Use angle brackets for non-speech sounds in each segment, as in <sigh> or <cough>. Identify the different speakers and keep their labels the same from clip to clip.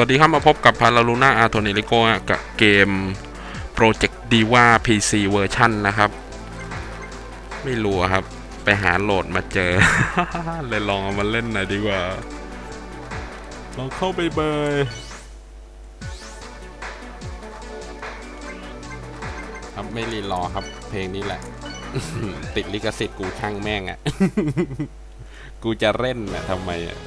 Speaker 1: วัสดีครับมาพบกับพาราลูน่าอาโทนิลิโกกับเกม Project Diva PC เวอร์ชันนะครับ ไม่รู้ครับ ไปหาโหลดมาเจอ เลยลองเอามาเล่นหน่อยดีกว่า ลองเข้าไปเบยครับไม่รีรอครับ เพลงนี้แหละ ติดลิขสิทธิ์กูช่างแม่งอะ่ะ กูจะเล่นแหละทำไมอะ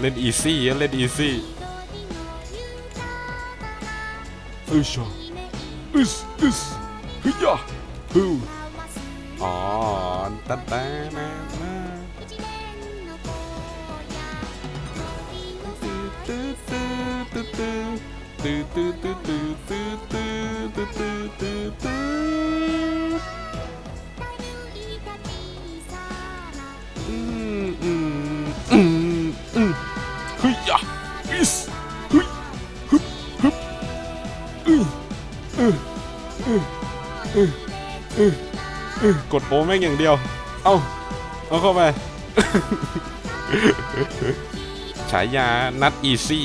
Speaker 1: เล่นอีซี่เล่นอีซี่อึชอึสอึสฮึยะฮึอ๋อตัดแต่นะตื้อตื้อตื้อตื้อตื้อตื้อตื้อตื้อ ตื้อตื้อตื้อตื้อมอืมอืมอืมอืมอืมอืมอืมอืมอืมกดโอแม่งอย่างเดียว เอ้าเอาเข้าไปฉายานัดอีซี่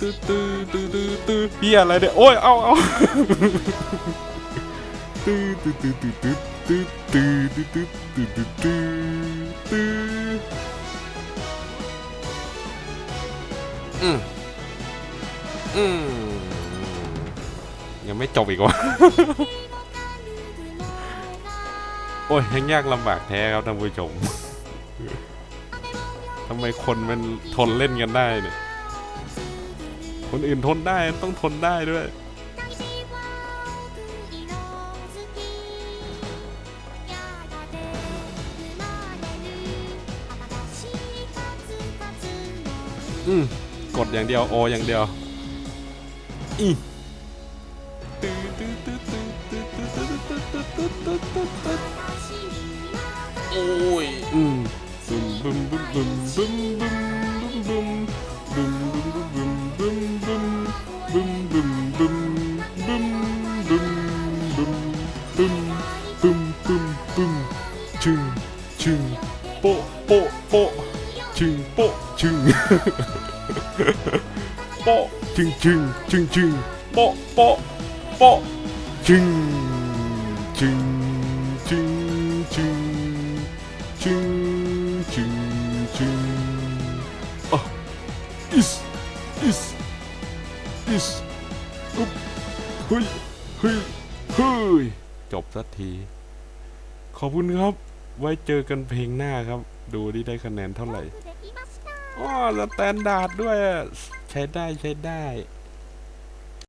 Speaker 1: ตื้อตื้อตื้อตื้อตื้อตื้อเฮียอะไรเนี่ยโอ้ยเอาเอาตื้อตื้อตื้อตื้อตื้อตื้อตื้อตื้อตื้อตื้อตื้อตื้อตื้ออืมอืมยังไม่จบอีกวะโอ้ยยังยากลำบากแท้ครับท่านผู้ชมทำไมคนมันทนเล่นกันได้เนี่ย คนอื่นทนได้ต้องทนได้ด้วยอืมกดอย่างเดียวโออย่างเดียวอีโอ้ยอืมบึมบึมบึมบึมบึม boom, boom, boom, boom, chung, chung, bo, bo, bo, chung, bo, chung, <laughs> bo, chung, chung, chung, chung, bo, bo, bo, chung, chung, chung, chung, chung, chung, chung. Ah, is, is, is, up, hui, hui, hui. จบสักที ขอบคุณครับ ไว้เจอกันเพลงหน้าครับ ดูที่ได้คะแนนเท่าไหร่อ๋อสแตนดาร์ดด้วยอะใช้ได้ใช้ได้